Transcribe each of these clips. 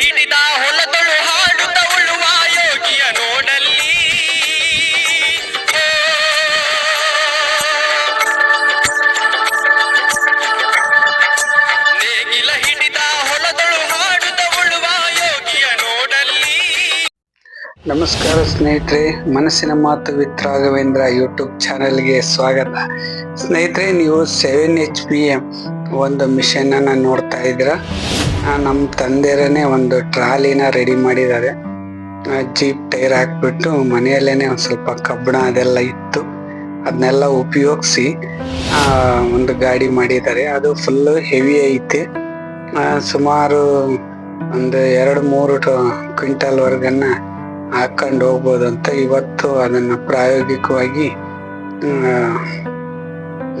ಹಿಡಿದ ಹೊಲದಳು ಯೋಗಿಯ ನೋಡಲ್ಲಿ. ನೇಗಿಲ ಹಿಡಿದ ಹೊಲದಳು ಯೋಗಿಯ ನೋಡಲ್ಲಿ. ನಮಸ್ಕಾರ ಸ್ನೇಹಿತರೆ, ಮನಸ್ಸಿನ ಮಾತು ವಿತ್ ರಾಘವೇಂದ್ರ ಯೂಟ್ಯೂಬ್ ಚಾನೆಲ್ಗೆ ಸ್ವಾಗತ. ಸ್ನೇಹಿತರೆ, ನೀವು ಸೆವೆನ್ ಎಚ್ ಪಿ ಎಂ ಒಂದು ಮಿಷನ್ ನೋಡ್ತಾ ಇದ್ದೀರ? ನಮ್ಮ ತಂದೆರೇನೆ ಒಂದು ಟ್ರಾಲಿನ ರೆಡಿ ಮಾಡಿದ್ದಾರೆ. ಜೀಪ್ ಟೈರ್ ಹಾಕ್ಬಿಟ್ಟು ಮನೆಯಲ್ಲೇನೆ ಒಂದು ಸ್ವಲ್ಪ ಕಬ್ಬಣ ಅದೆಲ್ಲ ಇತ್ತು. ಅದನ್ನೆಲ್ಲ ಉಪಯೋಗಿಸಿ ಒಂದು ಗಾಡಿ ಮಾಡಿದ್ದಾರೆ. ಅದು ಫುಲ್ಲು ಹೆವಿ ಐತೆ. ಸುಮಾರು ಒಂದು ಎರಡು ಮೂರು ಕ್ವಿಂಟಲ್ ವರ್ಗನ್ನ ಹಾಕೊಂಡು ಹೋಗ್ಬೋದು ಅಂತ ಇವತ್ತು ಅದನ್ನು ಪ್ರಾಯೋಗಿಕವಾಗಿ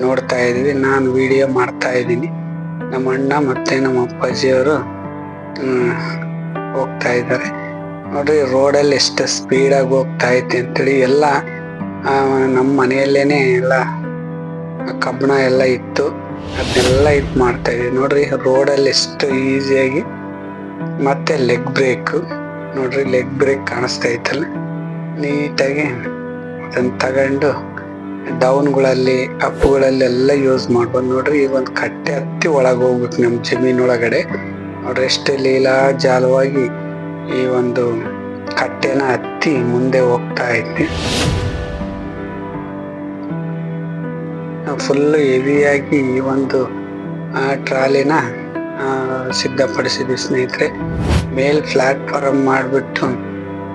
ನೋಡ್ತಾ ಇದ್ದೀವಿ. ನಾನು ವಿಡಿಯೋ ಮಾಡ್ತಾ ಇದ್ದೀನಿ. ನಮ್ಮ ಅಣ್ಣ ಮತ್ತೆ ನಮ್ಮ ಅಪ್ಪಾಜಿಯವರು ಹೋಗ್ತಾ ಇದ್ದಾರೆ. ನೋಡ್ರಿ, ರೋಡಲ್ಲಿ ಎಷ್ಟು ಸ್ಪೀಡಾಗಿ ಹೋಗ್ತಾ ಐತೆ ಅಂತೇಳಿ ಎಲ್ಲ ನಮ್ಮ ಮನೆಯಲ್ಲೇನೆ ಎಲ್ಲ ಕಬ್ಬಣ ಎಲ್ಲ ಇತ್ತು. ಅದನ್ನೆಲ್ಲ ಇದು ಮಾಡ್ತಾ ಇದ್ದೀವಿ. ನೋಡ್ರಿ, ರೋಡಲ್ಲಿ ಎಷ್ಟು ಈಸಿಯಾಗಿ, ಮತ್ತೆ ಲೆಗ್ ಬ್ರೇಕ್ ನೋಡ್ರಿ ಲೆಗ್ ಬ್ರೇಕ್ ಕಾಣಿಸ್ತಾ ಐತಲ್ಲ. ನೀಟಾಗಿ ಅದನ್ನು ತಗೊಂಡು ಡೌನ್ಗಳಲ್ಲಿ ಅಪ್ಗಳಲ್ಲಿ ಎಲ್ಲ ಯೂಸ್ ಮಾಡ್ಬೋದು ನೋಡ್ರಿ ಈಗ ಒಂದು ಕಟ್ಟೆ ಹತ್ತಿ ಒಳಗೆ ಹೋಗ್ಬೇಕು ನಮ್ಮ ಜಮೀನ್ ಒಳಗಡೆ ನೋಡ್ರಿ ಎಷ್ಟು ಲೀಲಾ ಜಾಲವಾಗಿ ಈ ಒಂದು ಕಟ್ಟೆನ ಹತ್ತಿ ಮುಂದೆ ಹೋಗ್ತಾ ಐತಿ. ಫುಲ್ ಹೆವಿಯಾಗಿ ಈ ಒಂದು ಟ್ರಾಲಿನ ಸಿದ್ಧಪಡಿಸಿದ್ವಿ ಸ್ನೇಹಿತರೆ. ಮೇಲ್ ಪ್ಲಾಟ್ಫಾರ್ಮ್ ಮಾಡಿಬಿಟ್ಟು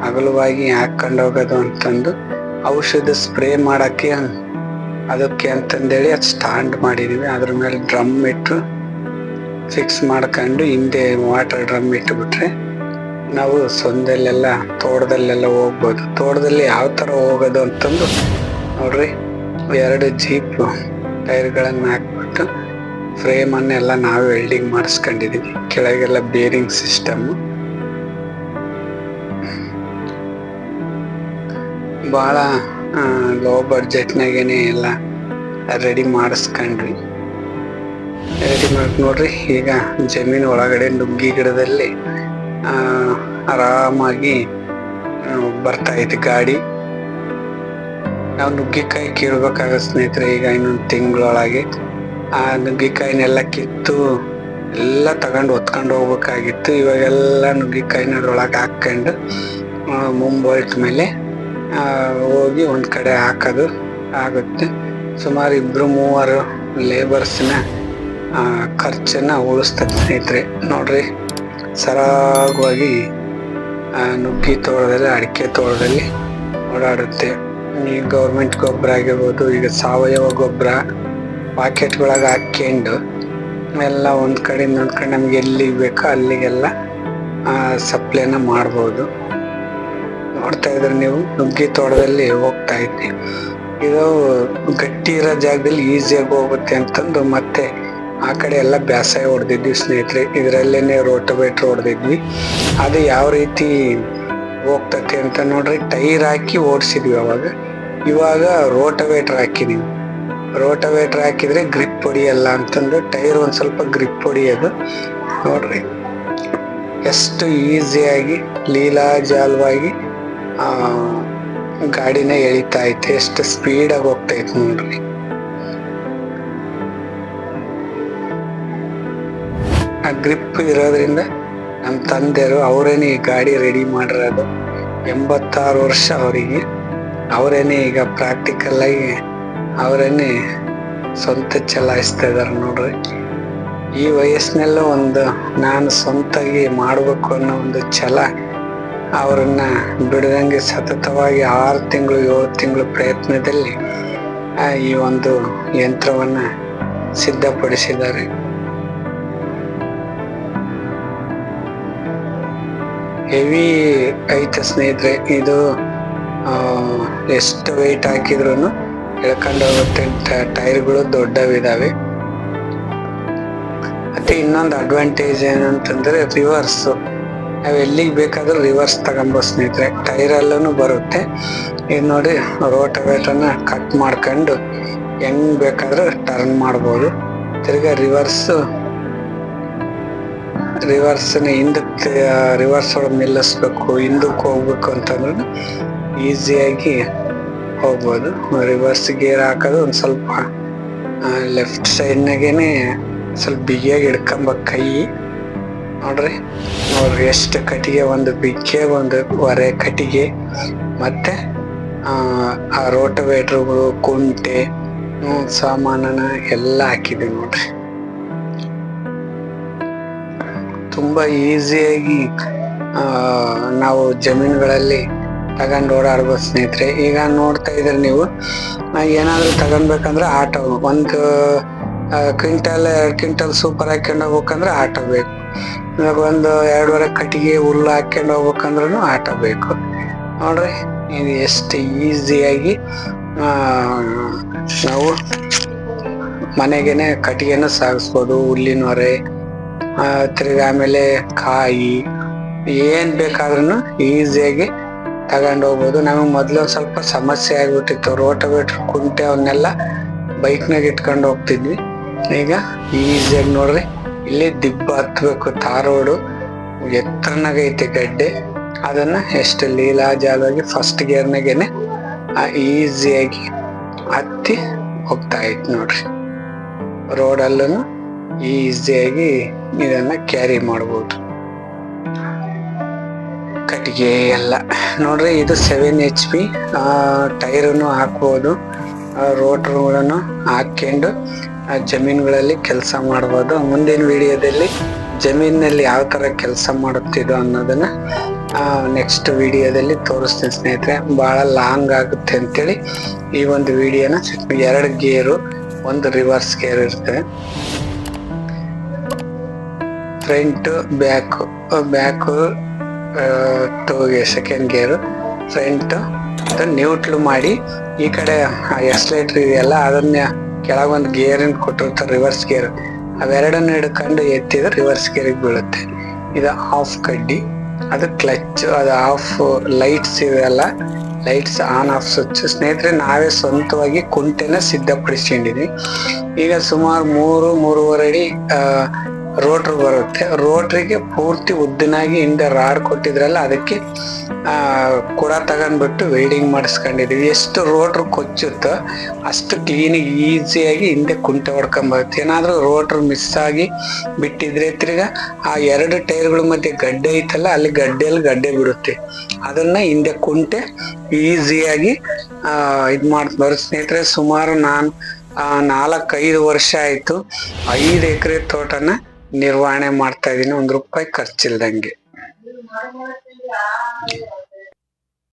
ಅಗಲವಾಗಿ ಹಾಕೊಂಡು ಹೋಗೋದು ಅಂತಂದು ಔಷಧ ಸ್ಪ್ರೇ ಮಾಡಕ್ಕೆ ಅದಕ್ಕೆ ಅಂತಂದೇಳಿ ಅದು ಸ್ಟ್ಯಾಂಡ್ ಮಾಡಿದೀವಿ. ಅದ್ರ ಮೇಲೆ ಡ್ರಮ್ ಇಟ್ಟು ಫಿಕ್ಸ್ ಮಾಡ್ಕೊಂಡು ಹಿಂದೆ ವಾಟರ್ ಡ್ರಮ್ ಇಟ್ಬಿಟ್ರೆ ನಾವು ಸೊಂದಲ್ಲೆಲ್ಲ ತೋಟದಲ್ಲೆಲ್ಲ ಹೋಗ್ಬೋದು. ತೋಟದಲ್ಲಿ ಯಾವ ಥರ ಹೋಗೋದು ಅಂತಂದು ನೋಡ್ರಿ, ಎರಡು ಜೀಪ್ ಟೈರ್ಗಳನ್ನು ಹಾಕ್ಬಿಟ್ಟು ಫ್ರೇಮನ್ನೆಲ್ಲ ನಾವು ವೆಲ್ಡಿಂಗ್ ಮಾಡಿಸ್ಕೊಂಡಿದ್ದೀವಿ ಕೆಳಗೆಲ್ಲ ಬೇರಿಂಗ್ ಸಿಸ್ಟಮ್. ಭಾಳ ಲೋ ಬಡ್ಜೆಟ್ನಾಗೇನೆ ಎಲ್ಲ ರೆಡಿ ಮಾಡಿಸ್ಕೊಂಡ್ವಿ. ರೆಡಿ ಮಾಡಿ, ನೋಡ್ರಿ, ಈಗ ಜಮೀನು ಒಳಗಡೆ ನುಗ್ಗಿ ಗಿಡದಲ್ಲಿ ಆರಾಮಾಗಿ ಬರ್ತಾ ಐತೆ ಗಾಡಿ. ನಾವು ನುಗ್ಗಿಕಾಯಿ ಕೀಳ್ಬೇಕಾಗ ಸ್ನೇಹಿತರೆ, ಈಗ ಇನ್ನೊಂದು ತಿಂಗಳೊಳಗೆ. ಆ ನುಗ್ಗಿಕಾಯಿನೆಲ್ಲ ಕಿತ್ತು ಎಲ್ಲ ತಗೊಂಡು ಹೊತ್ಕೊಂಡು ಹೋಗ್ಬೇಕಾಗಿತ್ತು. ಇವಾಗೆಲ್ಲ ನುಗ್ಗಿಕಾಯಿನ ಅದ್ರೊಳಗೆ ಹಾಕೊಂಡು ಮುಂಬೈಟ್ ಮೇಲೆ ಹೋಗಿ ಒಂದು ಕಡೆ ಹಾಕೋದು. ಆಗುತ್ತೆ. ಸುಮಾರು ಇಬ್ರು ಮೂವರು ಲೇಬರ್ಸ್ನ ಖರ್ಚನ್ನ ಉಳಿಸ್ತದೆ ಸ್ನೇಹಿತರೆ. ನೋಡ್ರಿ, ಸರಾಗವಾಗಿ ನುಗ್ಗಿ ತೋಟದಲ್ಲಿ, ಅಡಿಕೆ ತೋಟದಲ್ಲಿ ಓಡಾಡುತ್ತೆ. ಈ ಗೌರ್ಮೆಂಟ್ ಗೊಬ್ಬರ ಆಗಿರ್ಬೋದು, ಈಗ ಸಾವಯವ ಗೊಬ್ಬರ ಪಾಕೆಟ್ಗಳಾಗ ಹಾಕ್ಕೊಂಡು ಎಲ್ಲ ಒಂದು ಕಡೆ ಇನ್ನೊಂದ್ ಕಡೆ ನಮ್ಗೆ ಎಲ್ಲಿಗೆ ಬೇಕೋ ಅಲ್ಲಿಗೆಲ್ಲ ಸಪ್ಲೈನ ಮಾಡ್ಬೋದು. ನೋಡ್ತಾ ಇದ್ರೆ ನೀವು ನುಗ್ಗಿ ತೋಟದಲ್ಲಿ ಹೋಗ್ತಾ ಇದ್ವಿ ಇದು ಗಟ್ಟಿ ಇರೋ ಜಾಗದಲ್ಲಿ ಈಸಿಯಾಗಿ ಹೋಗುತ್ತೆ ಅಂತಂದು ಮತ್ತೆ ಆ ಕಡೆ ಎಲ್ಲ ಬೇಸಾಯ ಹೊಡೆದಿದ್ವಿ ಸ್ನೇಹಿತರೆ. ಇದರಲ್ಲೇನೆ ರೋಟೋವೇಟ್ರ್ ಹೊಡೆದಿದ್ವಿ. ಅದು ಯಾವ ರೀತಿ ಹೋಗ್ತತೆ ಅಂತ ನೋಡ್ರಿ, ಟೈರ್ ಹಾಕಿ ಓಡಿಸಿದ್ವಿ ಅವಾಗ. ಇವಾಗ ರೋಟೋವೇಟ್ರ್ ಹಾಕಿದೀವಿ. ರೋಟೋವೇಟ್ರ್ ಹಾಕಿದ್ರೆ ಗ್ರಿಪ್ ಹೊಡಿಯಲ್ಲ ಅಂತಂದು ಟೈರ್ ಒಂದು ಸ್ವಲ್ಪ ಗ್ರಿಪ್ ಹೊಡಿಯೋದು. ನೋಡ್ರಿ, ಎಷ್ಟು ಈಸಿಯಾಗಿ ಲೀಲಾಜಾಲವಾಗಿ ಗಾಡಿನ ಎಳಿತಾ ಐತೆ ಎಷ್ಟು ಸ್ಪೀಡಾಗಿ ಹೋಗ್ತಾ ಐತೆ ನೋಡ್ರಿ. ಆ ಗ್ರಿಪ್ ಇರೋದ್ರಿಂದ ನಮ್ಮ ತಂದೆಯರು ಅವರೇನೆ ಈ ಗಾಡಿ ರೆಡಿ ಮಾಡಿರೋದು. ಎಂಬತ್ತಾರು ವರ್ಷ ಅವರಿಗೆ. ಅವರೇನೆ ಈಗ ಪ್ರಾಕ್ಟಿಕಲ್ ಆಗಿ ಅವರೇನೆ ಸ್ವಂತ ಚಲಾಯಿಸ್ತಾ ಇದಾರೆ ನೋಡ್ರಿ. ಈ ವಯಸ್ಸಿನಲ್ಲೂ ಒಂದು ನಾನು ಸ್ವಂತಾಗಿ ಮಾಡಬೇಕು ಅನ್ನೋ ಒಂದು ಛಲ ಅವರನ್ನ ಬಿಡದಂಗೆ ಸತತವಾಗಿ ಆರು ತಿಂಗಳು, ಏಳು ತಿಂಗಳು ಪ್ರಯತ್ನದಲ್ಲಿ ಈ ಒಂದು ಯಂತ್ರವನ್ನ ಸಿದ್ಧಪಡಿಸಿದ್ದಾರೆ. ಹೆವಿ ಐತೆ ಸ್ನೇಹಿತರೆ, ಇದು ಎಷ್ಟು ವೆಯ್ಟ್ ಹಾಕಿದ್ರು ಎಳ್ಕೊಂಡು ಹೋಗುತ್ತೆ ಟೈರ್ಗಳು ದೊಡ್ಡವಿದಾವೆ. ಮತ್ತೆ ಇನ್ನೊಂದು ಅಡ್ವಾಂಟೇಜ್ ಏನಂತಂದ್ರೆ ರಿವರ್ಸ್ ನಾವು ಎಲ್ಲಿಗೆ ಬೇಕಾದ್ರೂ ರಿವರ್ಸ್ ತಗೊಂಬೋ ಸ್ನೇಹಿತರೆ. ಟೈರಲ್ಲೂ ಬರುತ್ತೆ. ಇದು ನೋಡಿ ರೋಟವೇಟನ್ನು ಕಟ್ ಮಾಡ್ಕೊಂಡು ಹೆಂಗ್ ಬೇಕಾದ್ರೂ ಟರ್ನ್ ಮಾಡ್ಬೋದು. ತಿರ್ಗಾ ರಿವರ್ಸ್ ರಿವರ್ಸ್ನ ಹಿಂದಕ್ಕೆ ರಿವರ್ಸ್ ಒಳಗೆ ನಿಲ್ಲಿಸ್ಬೇಕು, ಹಿಂದಕ್ಕೆ ಹೋಗ್ಬೇಕು ಅಂತಂದ್ರೆ ಈಸಿಯಾಗಿ ಹೋಗ್ಬೋದು. ರಿವರ್ಸ್ ಗೇರ್ ಹಾಕೋದು ಒಂದು ಸ್ವಲ್ಪ ಲೆಫ್ಟ್ ಸೈಡ್ನಾಗೇನೆ ಸ್ವಲ್ಪ ಬಿಗಿಯಾಗಿ ಹಿಡ್ಕೊಂಬ ಕೈ. ನೋಡ್ರಿ. ನೋಡ್ರಿ ಎಷ್ಟು ಕಟ್ಟಿಗೆ ಒಂದು ಬಿಚ್ಚೆ ಒಂದು ಒರೆ ಕಟ್ಟಿಗೆ. ಮತ್ತೆ ಆ, ರೋಟವೇಟ್ರುಗಳು ಕುಂಟೆ ಸಾಮಾನನ ಎಲ್ಲ ಹಾಕಿದೆ ನೋಡ್ರಿ. ತುಂಬಾ ಈಸಿಯಾಗಿ ನಾವು ಜಮೀನುಗಳಲ್ಲಿ ತಗೊಂಡು ಓಡಾಡ್ಬೋದು ಸ್ನೇಹಿತರೆ. ಈಗ ನೋಡ್ತಾ ಇದ್ರೆ ನೀವು? ಏನಾದ್ರು ತಗೊಂಡ್ಬೇಕಂದ್ರೆ ಆಟೋ. ಒಂದು ಕ್ವಿಂಟಲ್ ಎರಡು ಕ್ವಿಂಟಲ್ ಸೂಪರ್ ಹಾಕೊಂಡು ಹೋಗ್ಬೇಕಂದ್ರೆ ಆಟೋ ಬೇಕು. ಒಂದು ಎರಡೂವರೆ ಕಟ್ಟಿಗೆ ಹುಲ್ಲು ಹಾಕ್ಕೊಂಡು ಹೋಗ್ಬೇಕಂದ್ರೂ ಆಟ ಬೇಕು. ನೋಡ್ರಿ, ಇದು ಎಷ್ಟು ಈಸಿಯಾಗಿ ನಾವು ಮನೆಗೇನೆ ಕಟ್ಟಿಗೆನ ಸಾಗಿಸ್ಬೋದು, ಹುಲ್ಲಿನ ಹೊರೆ ತಿರ್ಗಿ ಆಮೇಲೆ ಕಾಯಿ, ಏನ್ ಬೇಕಾದ್ರೂ ಈಸಿಯಾಗಿ ತಗೊಂಡು ಹೋಗ್ಬೋದು. ನಮಗೆ ಮೊದಲು ಸ್ವಲ್ಪ ಸಮಸ್ಯೆ ಆಗ್ಬಿಟ್ಟಿತ್ತು, ರೋಟೋವೇಟ್ರ್ ಕುಂಟೆ ಅವನ್ನೆಲ್ಲ ಬೈಕ್ನಾಗ ಇಟ್ಕೊಂಡು ಹೋಗ್ತಿದ್ವಿ. ಈಗ ಈಸಿಯಾಗಿ ನೋಡ್ರಿ. ಇಲ್ಲಿ ದಿಬ್ಬ ಹತ್ಬೇಕು, ತಾರೋಡು ಎತ್ತರನಾಗೈತೆ ಗಡ್ಡೆ. ಅದನ್ನ ಎಷ್ಟು ಲೀಲಾಜಾಲವಾಗಿ ಫಸ್ಟ್ ಗೇರ್ನಾಗೇನೆ ಈಸಿಯಾಗಿ ಹತ್ತಿ ಹೋಗ್ತಾ ಐತಿ ನೋಡ್ರಿ. ರೋಡಲ್ಲೂ ಈಸಿಯಾಗಿ ಇದನ್ನ ಕ್ಯಾರಿ ಮಾಡ್ಬೋದು. ಕಟ್ಟಿಗೆ ಎಲ್ಲ. ನೋಡ್ರಿ ಇದು ಸೆವೆನ್ ಎಚ್ ಪಿ ಟೈರನ್ನು ಹಾಕ್ಬೋದು ರೋಟ್ರುಗಳನ್ನು ಹಾಕೊಂಡು ಆ, ಜಮೀನುಗಳಲ್ಲಿ ಕೆಲಸ ಮಾಡ್ಬೋದು. ಮುಂದಿನ ವಿಡಿಯೋದಲ್ಲಿ ಜಮೀನಿನಲ್ಲಿ ಯಾವ ಥರ ಕೆಲಸ ಮಾಡುತ್ತಿದ್ದು ಅನ್ನೋದನ್ನ ನೆಕ್ಸ್ಟ್ ವಿಡಿಯೋದಲ್ಲಿ ತೋರಿಸ್ತೀನಿ ಸ್ನೇಹಿತರೆ. ಭಾಳ ಲಾಂಗ್ ಆಗುತ್ತೆ ಅಂತೇಳಿ ಈ ಒಂದು ವಿಡಿಯೋನ ಎರಡು ಗೇರು ಒಂದು ರಿವರ್ಸ್ ಗೇರ್ ಇರ್ತದೆ. Front back back two second gear. Front neutral ಮಾಡಿ ಈ ಕಡೆ ಎಸ್ಲೇಟ್ರ್ ಇದೆಯಲ್ಲ ಅದನ್ನ ಕೆಳಗೊಂದು ಗೇರಿನ ಕೊಟ್ಟಿರ್ತಾರೆ ರಿವರ್ಸ್ ಗೇರ್ ಅವೆರಡನ್ನು ಹಿಡ್ಕೊಂಡು ಎತ್ತಿದ್ರೆ ರಿವರ್ಸ್ ಗೇರಿಗೆ ಬೀಳುತ್ತೆ. ಇದು ಆಫ್ ಕಡ್ಡಿ, ಅದು ಕ್ಲಚ್ ಅದು ಆಫ್ ಲೈಟ್ಸ್ ಇವೆಲ್ಲ ಲೈಟ್ಸ್ ಆನ್ ಆಫ್ ಸ್ವಿಚ್ ಸ್ನೇಹಿತರೆ, ನಾವೇ ಸ್ವಂತವಾಗಿ ಕುಂಟೆನ ಸಿದ್ಧಪಡಿಸ್ಕೊಂಡಿದ್ವಿ. ಈಗ ಸುಮಾರು ಮೂರು, ಮೂರುವರೆ ಅಡಿ ರೋಟ್ರ್ ಬರುತ್ತೆ. ರೋಟ್ರಿಗೆ ಪೂರ್ತಿ ಉದ್ದನಾಗಿ ಹಿಂದೆ ರಾಡ್ ಕೊಟ್ಟಿದ್ರಲ್ಲ, ಅದಕ್ಕೆ ಕುಡ ತಗೊಂಡ್ಬಿಟ್ಟು ವೆಲ್ಡಿಂಗ್ ಮಾಡಿಸ್ಕೊಂಡಿದೀವಿ. ಎಷ್ಟು ರೋಟ್ರ್ ಕೊಚ್ಚುತ್ತೋ ಅಷ್ಟು ಕ್ಲೀನಿಗೆ ಈಸಿಯಾಗಿ ಹಿಂದೆ ಕುಂಟೆ ಹೊಡ್ಕೊಂಬರುತ್ತೆ ಏನಾದರೂ ರೋಟ್ರ್ ಮಿಸ್ ಆಗಿ ಬಿಟ್ಟಿದ್ರೆ ತಿರ್ಗ ಆ ಎರಡು ಟೈರ್ಗಳ ಮಧ್ಯೆ ಗಡ್ಡೆ ಐತಲ್ಲ, ಅಲ್ಲಿ ಗಡ್ಡೆಯಲ್ಲಿ ಗಡ್ಡೆ ಬಿಡುತ್ತೆ. ಅದನ್ನ ಹಿಂದೆ ಕುಂಟೆ ಈಸಿಯಾಗಿ ಇದು ಇದ್ ಮಾಡ್ ಸ್ನೇಹಿತರೆ, ಸುಮಾರು ನಾನು ನಾಲ್ಕೈದು ವರ್ಷ ಆಯ್ತು. ಐದು ಎಕರೆ ತೋಟನ ನಿರ್ವಹಣೆ ಮಾಡ್ತಾ ಇದೀನಿ. ಒಂದ್ ರೂಪಾಯಿ ಖರ್ಚಿಲ್ದಂಗೆ.